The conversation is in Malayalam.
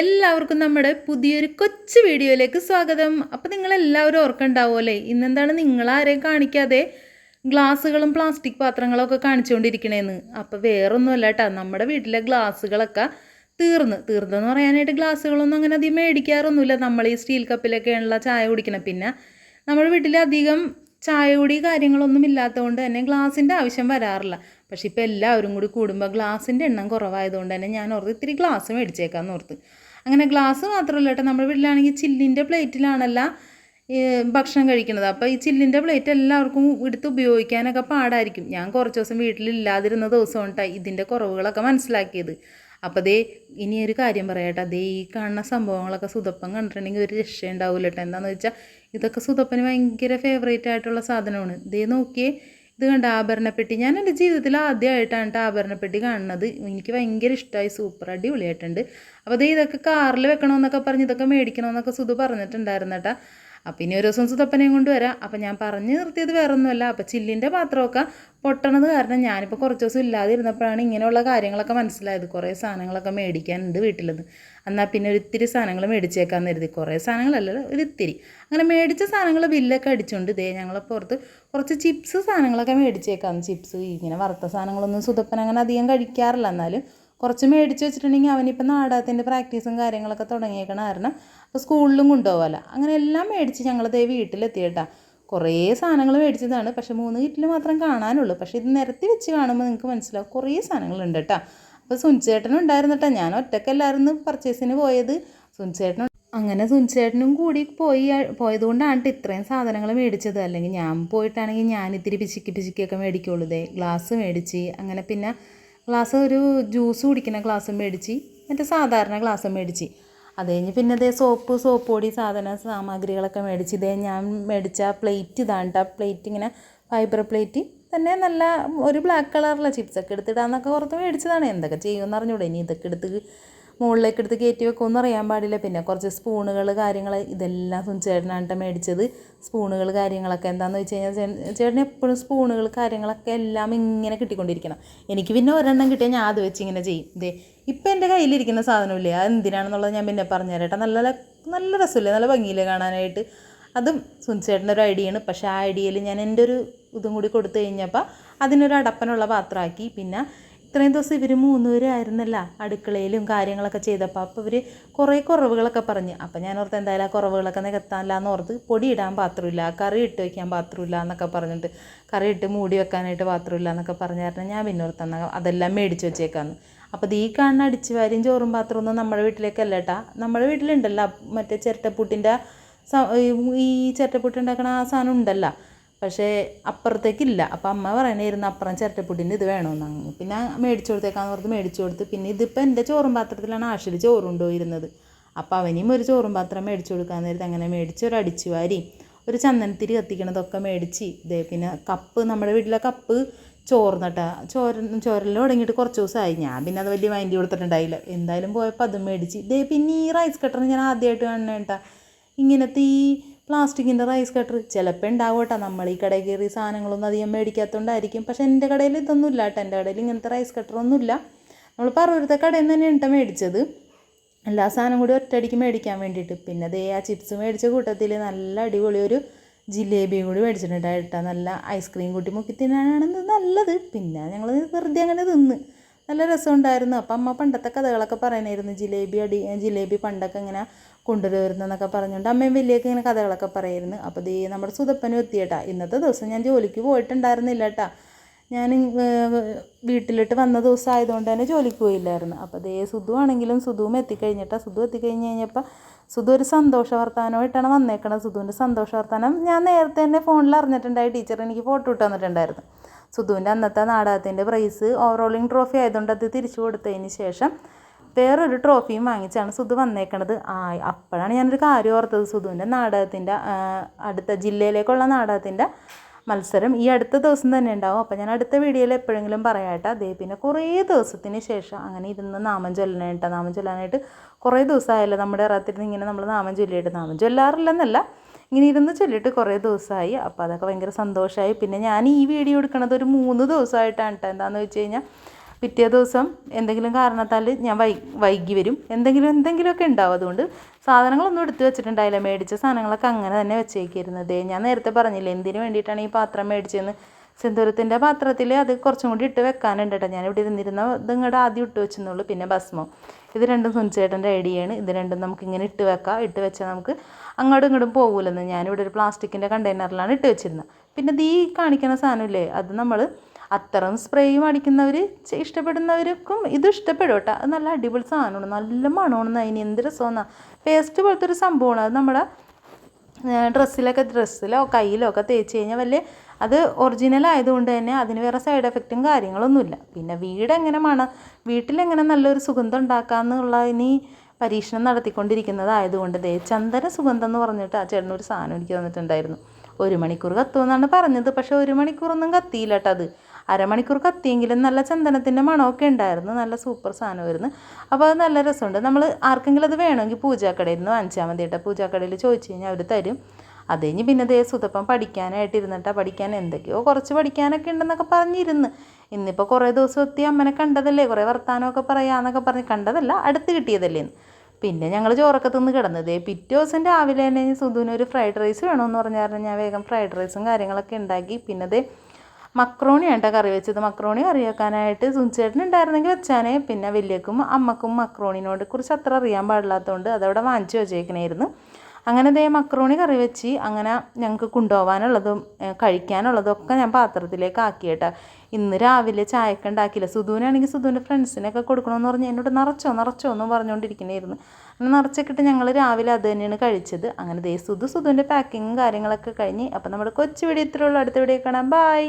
എല്ലാവർക്കും നമ്മുടെ പുതിയൊരു കൊച്ചു വീഡിയോയിലേക്ക് സ്വാഗതം. അപ്പോൾ നിങ്ങളെല്ലാവരും ഓർക്കണ്ടാവുമല്ലേ ഇന്നെന്താണ് നിങ്ങൾ ആരെയും കാണിക്കാതെ ഗ്ലാസ്സുകളും പ്ലാസ്റ്റിക് പാത്രങ്ങളും ഒക്കെ കാണിച്ചുകൊണ്ടിരിക്കണേന്ന് അപ്പോൾ വേറൊന്നുമല്ല കേട്ടോ നമ്മുടെ വീട്ടിലെ ഗ്ലാസ്സുകളൊക്കെ തീർന്ന്. തീർന്നെന്ന് പറയാനായിട്ട് ഗ്ലാസ്സുകളൊന്നും അങ്ങനെ അധികം മേടിക്കാറൊന്നുമില്ല. നമ്മൾ ഈ സ്റ്റീൽ കപ്പിലൊക്കെയാണല്ലോ ചായ കുടിക്കണം. പിന്നെ നമ്മുടെ വീട്ടിൽ അധികം ചായ കുടി കാര്യങ്ങളൊന്നും ഇല്ലാത്തതുകൊണ്ട് തന്നെ ഗ്ലാസിന്റെ ആവശ്യം വരാറില്ല. പക്ഷെ ഇപ്പോൾ എല്ലാവരും കൂടി കൂടുമ്പോൾ ഗ്ലാസിന്റെ എണ്ണം കുറവായതുകൊണ്ട് തന്നെ ഞാൻ ഓർത്ത് ഇത്തിരി ഗ്ലാസ് മേടിച്ചേക്കാന്ന് ഓർത്ത്. അങ്ങനെ ഗ്ലാസ് മാത്രമല്ല കേട്ടോ നമ്മുടെ വീട്ടിലാണെങ്കിൽ ചില്ലിന്റെ പ്ലേറ്റിലാണല്ല ഭക്ഷണം കഴിക്കുന്നത്. അപ്പോൾ ഈ ചില്ലിന്റെ പ്ലേറ്റ് എല്ലാവർക്കും എടുത്ത് ഉപയോഗിക്കാനൊക്കെ പാടായിരിക്കും. ഞാൻ കുറച്ച് ദിവസം വീട്ടിലില്ലാതിരുന്ന ദിവസം കൊണ്ടാണ് ഇതിന്റെ കുറവുകളൊക്കെ മനസ്സിലാക്കിയത്. അപ്പോൾ ദേ ഇനി ഒരു കാര്യം പറയട്ടെ ദേ ഈ കാണുന്ന സംഭവങ്ങളൊക്കെ സുതപ്പം കണ്ടിട്ടുണ്ടെങ്കിൽ ഒരു രക്ഷയുണ്ടാവില്ല കേട്ടോ. എന്താണെന്ന് വെച്ചാൽ ഇതൊക്കെ സുതപ്പന് ഭയങ്കര ഫേവറേറ്റ് ആയിട്ടുള്ള സാധനമാണ്. ദേ നോക്കിയേ ഇത് കണ്ട ആഭരണപ്പെട്ടി. ഞാൻ എന്റെ ജീവിതത്തിൽ ആദ്യമായിട്ടാണ് കേട്ടോ ആഭരണപ്പെട്ടി കാണുന്നത്. എനിക്ക് ഭയങ്കര ഇഷ്ടമായി സൂപ്പർ അടിപൊളിയായിട്ടുണ്ട്. അപ്പോൾ ദേ ഇതൊക്കെ കാറിൽ വെക്കണമെന്നൊക്കെ പറഞ്ഞ് ഇതൊക്കെ മേടിക്കണമെന്നൊക്കെ സുധു പറഞ്ഞിട്ടുണ്ടായിരുന്നു കേട്ടോ. അപ്പം ഇനി ഒരു ദിവസം സുതപ്പനെയും കൊണ്ട് വരാം. അപ്പം ഞാൻ പറഞ്ഞ് നിർത്തിയത് വേറെ ഒന്നുമല്ല അപ്പം ചില്ലിന്റെ പാത്രമൊക്കെ പൊട്ടണത് കാരണം ഞാനിപ്പോൾ കുറച്ച് ദിവസം ഇല്ലാതിരുന്നപ്പോഴാണ് ഇങ്ങനെയുള്ള കാര്യങ്ങളൊക്കെ മനസ്സിലായത്. കുറേ സാധനങ്ങളൊക്കെ മേടിക്കാനുണ്ട് വീട്ടിലത്. എന്നാൽ പിന്നെ ഒരു ഇത്തിരി സാധനങ്ങൾ മേടിച്ചേക്കാന്ന് കരുതി. കുറേ സാധനങ്ങളല്ല ഒരു ഇത്തിരി. അങ്ങനെ മേടിച്ച സാധനങ്ങൾ ബില്ലൊക്കെ അടിച്ചുകൊണ്ട് ഇതേ ഞങ്ങൾ പുറത്ത് കുറച്ച് ചിപ്സ് സാധനങ്ങളൊക്കെ മേടിച്ചേക്കാന്ന്. ചിപ്സ് ഇങ്ങനെ വറുത്ത സാധനങ്ങളൊന്നും സുതപ്പൻ അങ്ങനെ അധികം കഴിക്കാറില്ല. എന്നാലും കുറച്ച് മേടിച്ച് വെച്ചിട്ടുണ്ടെങ്കിൽ അവനിപ്പോൾ നാടകത്തിന്റെ പ്രാക്ടീസും കാര്യങ്ങളൊക്കെ തുടങ്ങിയേക്കണ കാരണം അപ്പോൾ സ്കൂളിലും കൊണ്ടുപോകാമല്ലോ അങ്ങനെ എല്ലാം മേടിച്ച് ഞങ്ങളതേ വീട്ടിലെത്തിയിട്ടാണ് വീട്ടിലെത്തിയേട്ടാ കുറേ സാധനങ്ങൾ മേടിച്ചതാണ്. പക്ഷേ മൂന്ന് കിറ്റിൽ മാത്രം കാണാനുള്ളൂ. പക്ഷേ ഇത് നിരത്തി വെച്ച് കാണുമ്പോൾ നിങ്ങൾക്ക് മനസ്സിലാവും കുറേ സാധനങ്ങളുണ്ട് കേട്ടോ. അപ്പോൾ സുനിച്ചേട്ടനും ഉണ്ടായിരുന്നു കേട്ടോ. ഞാൻ ഒറ്റക്കല്ലായിരുന്നു പർച്ചേസിന് പോയത്. സുനിച്ചേട്ടനും അങ്ങനെ സുനിച്ചേട്ടനും കൂടി പോയി പോയതുകൊണ്ടാണ് ഇത്രയും സാധനങ്ങൾ മേടിച്ചത്. അല്ലെങ്കിൽ ഞാൻ പോയിട്ടാണെങ്കിൽ ഞാൻ ഇത്തിരി പിശുക്കി പിശുക്കിയൊക്കെ മേടിക്കുള്ളൂ ഗ്ലാസ് മേടിച്ച് അങ്ങനെ പിന്നെ ഗ്ലാസ് ഒരു ജ്യൂസ് കുടിക്കുന്ന ഗ്ലാസ് മേടിച്ച് മറ്റേ സാധാരണ ഗ്ലാസ് മേടിച്ച്. അത് കഴിഞ്ഞ് പിന്നെ ഇതേ സോപ്പ് സോപ്പ് പൊടി സാധന സാമഗ്രികളൊക്കെ മേടിച്ച്. ഇതേ ഞാൻ മേടിച്ച പ്ലേറ്റ് ഇതാണ് കേട്ടോ പ്ലേറ്റ് ഇങ്ങനെ ഫൈബർ പ്ലേറ്റ് തന്നെ നല്ല ഒരു ബ്ലാക്ക് കളറിലെ ചിപ്സൊക്കെ എടുത്തിടാന്നൊക്കെ ഓർത്ത് മേടിച്ചതാണ്. എന്തൊക്കെ ചെയ്യുമെന്ന് അറിഞ്ഞൂടെ ഇനി ഇതൊക്കെ എടുത്ത് മുകളിലേക്ക് എടുത്ത് കയറ്റി വെക്കുമെന്ന് അറിയാൻ പാടില്ല. പിന്നെ കുറച്ച് സ്പൂണുകൾ കാര്യങ്ങൾ ഇതെല്ലാം സുനിച്ചേട്ടനാണ് മേടിച്ചത്. സ്പൂണുകൾ കാര്യങ്ങളൊക്കെ എന്താണെന്ന് വെച്ച് കഴിഞ്ഞാൽ ചേട്ടൻ എപ്പോഴും സ്പൂണുകൾ കാര്യങ്ങളൊക്കെ എല്ലാം ഇങ്ങനെ കിട്ടിക്കൊണ്ടിരിക്കണം. എനിക്ക് പിന്നെ ഒരെണ്ണം കിട്ടിയാൽ ഞാൻ അത് വെച്ച് ഇങ്ങനെ ചെയ്യും. ഇതേ ഇപ്പം എന്റെ കയ്യിലിരിക്കുന്ന സാധനമില്ലേ അത് എന്തിനാണെന്നുള്ളത് ഞാൻ പിന്നെ പറഞ്ഞു തരട്ടെ നല്ല നല്ല രസമില്ലേ നല്ല ഭംഗിയില്ലേ കാണാനായിട്ട്. അതും സുനിച്ചേട്ടന്റെ ഒരു ഐഡിയ ആണ് പക്ഷേ ആ ഐഡിയയിൽ ഞാൻ എന്റെ ഒരു ഇതും കൂടി കൊടുത്തു കഴിഞ്ഞപ്പോൾ അതിനൊരു അടപ്പനുള്ള പാത്രമാക്കി. പിന്നെ ഇത്രയും ദിവസം ഇവർ മൂന്നുപേരായിരുന്നല്ല അടുക്കളയിലും കാര്യങ്ങളൊക്കെ ചെയ്തപ്പോൾ അപ്പോൾ ഇവർ കുറേ കുറവുകളൊക്കെ പറഞ്ഞ്. അപ്പോൾ ഞാൻ ഓർത്ത് എന്തായാലും ആ കുറവുകളൊക്കെ നികത്താനില്ല എന്ന് ഓർത്ത് പൊടി ഇടാൻ പാത്രമില്ല കറി ഇട്ട് വയ്ക്കാൻ പാത്രമില്ല എന്നൊക്കെ പറഞ്ഞിട്ട് കറി ഇട്ട് മൂടി വെക്കാനായിട്ട് പാത്രമില്ല എന്നൊക്കെ പറഞ്ഞായിരുന്നു ഞാൻ പിന്നെ ഓർത്ത് എന്നാൽ അതെല്ലാം മേടിച്ച് വെച്ചേക്കാന്ന്. അപ്പോൾ ഈ കാണുന്ന അടിച്ചു വാരിയും ചോറും പാത്രമൊന്നും നമ്മുടെ വീട്ടിലേക്കല്ല കേട്ടാ. നമ്മുടെ വീട്ടിലുണ്ടല്ലോ മറ്റേ ചിരട്ടപ്പൂട്ടിന്റെ ഈ ചിരട്ടപ്പൂട്ട് ഉണ്ടാക്കണ ആ സാധനം ഉണ്ടല്ലോ. പക്ഷേ അപ്പുറത്തേക്കില്ല. അപ്പം അമ്മ പറയണായിരുന്നു അപ്പുറം ചിരട്ടപ്പൊടിന്റെ ഇത് വേണമെന്നാണ് പിന്നെ മേടിച്ചു കൊടുത്തേക്കാന്ന് പറഞ്ഞ് മേടിച്ചു കൊടുത്ത് പിന്നെ ഇതിപ്പോൾ എന്റെ ചോറും പാത്രത്തിലാണ് ആഷിൽ ചോറുണ്ടോ ഇരുന്നത്. അപ്പോൾ അവനെയും ഒരു ചോറും പാത്രം മേടിച്ചു കൊടുക്കാൻ നേരത്തെ അങ്ങനെ മേടിച്ച് ഒരു അടിച്ചു വാരി ഒരു ചന്ദനത്തിരി കത്തിക്കണതൊക്കെ മേടിച്ച് ഇതേ പിന്നെ കപ്പ് നമ്മുടെ വീട്ടിലെ കപ്പ് ചോർന്നട്ട ചോര ചോരൽ തുടങ്ങിയിട്ട് കുറച്ച് ദിവസമായി. ഞാൻ പിന്നെ അത് വലിയ മൈൻഡ് കൊടുത്തിട്ടുണ്ടായില്ല. എന്തായാലും പോയപ്പോൾ അതും മേടിച്ച്. ഇതേ പിന്നെ ഈ റൈസ് കട്ടറിന് ഞാൻ ആദ്യമായിട്ട് കാണണേട്ടാ ഇങ്ങനത്തെ ഈ പ്ലാസ്റ്റിക്കിന്റെ റൈസ് കട്ടർ. ചിലപ്പോൾ ഉണ്ടാവട്ടെ. നമ്മൾ ഈ കടയിൽ കയറി സാധനങ്ങളൊന്നും അധികം മേടിക്കാത്തതുകൊണ്ടായിരിക്കും പക്ഷേ എന്റെ കടയിൽ ഇതൊന്നും ഇല്ല കേട്ടോ. എന്റെ കടയിൽ ഇങ്ങനത്തെ റൈസ് കട്ടറൊന്നുമില്ല നമ്മൾ പറവൂരത്തെ കടയിൽ നിന്ന് തന്നെയാണ് കേട്ടോ മേടിച്ചത്. എല്ലാ സാധനം കൂടി ഒറ്റയടിക്ക് മേടിക്കാൻ വേണ്ടിയിട്ട്. പിന്നെ ദേ ആ ചിപ്സ് മേടിച്ച കൂട്ടത്തിൽ നല്ല അടിപൊളി ഒരു ജിലേബിയും കൂടി മേടിച്ചിട്ടുണ്ട് കേട്ടോ. നല്ല ഐസ്ക്രീം കൂട്ടി മുക്കി തിന്നാനാണെന്ന് നല്ലത്. പിന്നെ ഞങ്ങൾ വെറുതെ അങ്ങനെ തിന്ന്. നല്ല രസമുണ്ടായിരുന്നു. അപ്പം അമ്മ പണ്ടത്തെ കഥകളൊക്കെ പറയണമായിരുന്നു ജിലേബി അടി ജിലേബി പണ്ടൊക്കെ ഇങ്ങനെ കൊണ്ടുവരുന്നതെന്നൊക്കെ പറഞ്ഞുകൊണ്ട് അമ്മയും വലിയൊക്കെ ഇങ്ങനെ കഥകളൊക്കെ പറയായിരുന്നു അപ്പോൾ ദേ നമ്മുടെ സുതപ്പനും എത്തിയേട്ടാ. ഇന്നത്തെ ദിവസം ഞാൻ ജോലിക്ക് പോയിട്ടുണ്ടായിരുന്നില്ല കേട്ടാ. ഞാൻ വീട്ടിലിട്ട് വന്ന ദിവസം ആയതുകൊണ്ട് തന്നെ ജോലിക്ക് പോയില്ലായിരുന്നു. അപ്പോൾ ദേ സുധു ആണെങ്കിലും സുധുവും എത്തിക്കഴിഞ്ഞിട്ടാ. സുധു എത്തിക്കഴിഞ്ഞ് കഴിഞ്ഞപ്പോൾ സുധു ഒരു സന്തോഷ വർത്തമാനമായിട്ടാണ് വന്നേക്കണത്. സുധുവിന്റെ സന്തോഷ വർത്തമാനം ഞാൻ നേരത്തെ തന്നെ ഫോണിൽ അറിഞ്ഞിട്ടുണ്ടായി. ടീച്ചർ എനിക്ക് ഫോട്ടോ ഇട്ട് തന്നിട്ടുണ്ടായിരുന്നു. സുധുവിന്റെ അന്നത്തെ നാടകത്തിന്റെ പ്രൈസ് ഓവറോളിങ് ട്രോഫി ആയതുകൊണ്ട് അത് തിരിച്ചു കൊടുത്തതിന് ശേഷം വേറൊരു ട്രോഫിയും വാങ്ങിച്ചാണ് സുധു വന്നേക്കണത്. ആ അപ്പോഴാണ് ഞാനൊരു കാര്യം ഓർത്തത്. സുധുവിന്റെ നാടകത്തിന്റെ അടുത്ത ജില്ലയിലേക്കുള്ള നാടകത്തിന്റെ മത്സരം ഈ അടുത്ത ദിവസം തന്നെ ഉണ്ടാവും. അപ്പോൾ ഞാൻ അടുത്ത വീഡിയോയിൽ എപ്പോഴെങ്കിലും പറയാട്ടെ. അതേ പിന്നെ കുറേ ദിവസത്തിന് ശേഷം അങ്ങനെ ഇരുന്ന് നാമം ചൊല്ലാനായിട്ട് നാമം ചൊല്ലാനായിട്ട് കുറേ ദിവസമായല്ലോ നമ്മുടെ ഇറത്തിരുന്ന് ഇങ്ങനെ നമ്മൾ നാമം ചൊല്ലിയിട്ട്. നാമം ചൊല്ലാറില്ലെന്നല്ല ഇങ്ങനെ ഇരുന്ന് ചൊല്ലിയിട്ട് കുറേ ദിവസമായി. അപ്പോൾ അതൊക്കെ ഭയങ്കര സന്തോഷമായി. പിന്നെ ഞാൻ ഈ വീഡിയോ എടുക്കണത് ഒരു മൂന്ന് ദിവസമായിട്ടാണ് കേട്ടോ. എന്താണെന്ന് വെച്ച് കഴിഞ്ഞാൽ പിറ്റേ ദിവസം എന്തെങ്കിലും കാരണത്താൽ ഞാൻ വൈ വൈകി വരും. എന്തെങ്കിലും എന്തെങ്കിലുമൊക്കെ ഉണ്ടാവും. അതുകൊണ്ട് സാധനങ്ങളൊന്നും എടുത്തു വെച്ചിട്ടുണ്ടായില്ല. മേടിച്ച സാധനങ്ങളൊക്കെ അങ്ങനെ തന്നെ വെച്ചേക്കിരുന്നത് ഞാൻ നേരത്തെ പറഞ്ഞില്ലേ എന്തിനു വേണ്ടിയിട്ടാണ് ഈ പാത്രം മേടിച്ചതെന്ന്? സിന്ദൂരത്തിന്റെ പാത്രത്തിൽ അത് കുറച്ചും കൂടി ഇട്ട് വെക്കാനുണ്ട് കേട്ടോ. ഇവിടെ ഇരുന്നിരുന്ന ഇത് ഇങ്ങോട്ട് ആദ്യം ഇട്ട് വെച്ചെന്നുള്ളൂ. പിന്നെ ഭസ്മം. ഇത് രണ്ടും സുനിച്ചേട്ടന്റെ ഐഡിയയാണ്. ഇത് രണ്ടും നമുക്ക് ഇങ്ങനെ ഇട്ട് വെക്കാം. ഇട്ട് വെച്ചാൽ നമുക്ക് അങ്ങോട്ടും ഇങ്ങോട്ടും പോകില്ലെന്ന് ഞാനിവിടെ ഒരു പ്ലാസ്റ്റിക്കിന്റെ കണ്ടെയ്നറിലാണ് ഇട്ട് വെച്ചിരുന്നത്. പിന്നെ ദീ കാണിക്കുന്ന സാധനമില്ലേ അത് നമ്മൾ അത്തരം സ്പ്രേയും അടിക്കുന്നവർ ഇഷ്ടപ്പെടുന്നവർക്കും ഇത് ഇഷ്ടപ്പെടും കേട്ടോ. അത് നല്ല അടിപൊളി സാധനമാണ്. നല്ല മണമാണ് അതിന് എന്ത് രസമാണ് പേസ്റ്റ് പോലത്തെ ഒരു സംഭവമാണ്. അത് നമ്മുടെ ഡ്രസ്സിലൊക്കെ ഡ്രസ്സിലോ കയ്യിലോ ഒക്കെ തേച്ച് കഴിഞ്ഞാൽ വലിയ അത് ഒറിജിനൽ ആയതുകൊണ്ട് തന്നെ അതിന് വേറെ സൈഡ് എഫക്റ്റും കാര്യങ്ങളൊന്നുമില്ല. പിന്നെ വീട് എങ്ങനെ മണം വീട്ടിലെങ്ങനെ നല്ലൊരു സുഗന്ധം ഉണ്ടാക്കാമെന്നുള്ള ഇനി പരീക്ഷണം നടത്തിക്കൊണ്ടിരിക്കുന്നതായതുകൊണ്ട് ദേ ചന്ദന സുഗന്ധം എന്ന് പറഞ്ഞിട്ട് ആ ചേട്ടൻ ഒരു സാധനം എനിക്ക് തന്നിട്ടുണ്ടായിരുന്നു. ഒരു മണിക്കൂർ കത്തുമെന്നാണ് പറഞ്ഞത്. പക്ഷേ ഒരു മണിക്കൂറൊന്നും കത്തിയില്ല കേട്ടോ അത്. അരമണിക്കൂർ കത്തിയെങ്കിലും നല്ല ചന്ദനത്തിന്റെ മണമൊക്കെ ഉണ്ടായിരുന്നു. നല്ല സൂപ്പർ സാധനമായിരുന്നു അപ്പോൾ അത് നല്ല രസമുണ്ട്. നമ്മൾ ആർക്കെങ്കിലും അത് വേണമെങ്കിൽ പൂജാക്കടയിൽ നിന്ന് വാങ്ങിച്ചാൽ മതി കേട്ടോ. പൂജാക്കടയിൽ ചോദിച്ചു കഴിഞ്ഞാൽ അവർ തരും. അത് കഴിഞ്ഞ് പിന്നെ ദേ സുതപ്പം പഠിക്കാനായിട്ട് ഇരുന്നിട്ടാ പഠിക്കാൻ എന്തൊക്കെയോ കുറച്ച് പഠിക്കാനൊക്കെ ഉണ്ടെന്നൊക്കെ പറഞ്ഞിരുന്ന്. ഇന്നിപ്പോൾ കുറേ ദിവസം എത്തി അമ്മനെ കണ്ടതല്ലേ? കുറേ വർത്താനമൊക്കെ പറയാമെന്നൊക്കെ പറഞ്ഞ് കണ്ടതല്ല അടുത്ത് കിട്ടിയതല്ലേ പിന്നെ ഞങ്ങൾ ചോറൊക്കെ തിന്ന് കിടന്നത് പിറ്റേ ദിവസം രാവിലെ തന്നെ സുധുവിന് ഒരു ഫ്രൈഡ് റൈസ് വേണമെന്ന് പറഞ്ഞായിരുന്നു. ഞാൻ വേഗം ഫ്രൈഡ് റൈസും കാര്യങ്ങളൊക്കെ ഉണ്ടാക്കി. പിന്നെ മക്രോണിയാണ് കേട്ടോ കറി വെച്ചത്. മക്രോണി കറി വെക്കാനായിട്ട് സുനിച്ചേട്ടൻ ഉണ്ടായിരുന്നെങ്കിൽ വെച്ചാനേ. പിന്നെ വലിയക്കും അമ്മക്കും മക്രോണിനോട് കുറിച്ച് അത്ര അറിയാൻ പാടില്ലാത്തതുകൊണ്ട് അതവിടെ വാങ്ങിച്ചു വെച്ചേക്കണായിരുന്നു. അങ്ങനെ ദേ മക്രോണി കറി വെച്ച് അങ്ങനെ ഞങ്ങൾക്ക് കൊണ്ടുപോകാനുള്ളതും കഴിക്കാനുള്ളതും ഒക്കെ ഞാൻ പാത്രത്തിലേക്ക് ആക്കി കേട്ടോ ഇന്ന് രാവിലെ ചായക്ക് ഉണ്ടാക്കിയില്ല. സുധുവിനാണെങ്കിൽ സുധുവിന്റെ ഫ്രണ്ട്സിനൊക്കെ കൊടുക്കണമെന്ന് പറഞ്ഞ് എന്നോട് നിറച്ചോ നിറച്ചോ എന്നും പറഞ്ഞുകൊണ്ടിരിക്കണായിരുന്നു അങ്ങനെ നിറച്ചൊക്കെ ഞങ്ങൾ രാവിലെ അത് തന്നെയാണ് കഴിച്ചത്. അങ്ങനെ ദേ സുധു സുധുവിന്റെ പാക്കിങ്ങും കാര്യങ്ങളൊക്കെ കഴിഞ്ഞ്. അപ്പം നമ്മുടെ കൊച്ചു വീഡിയോ ഇത്രയുള്ളൂ അടുത്ത വീഡിയോ കാണാം. ബായ്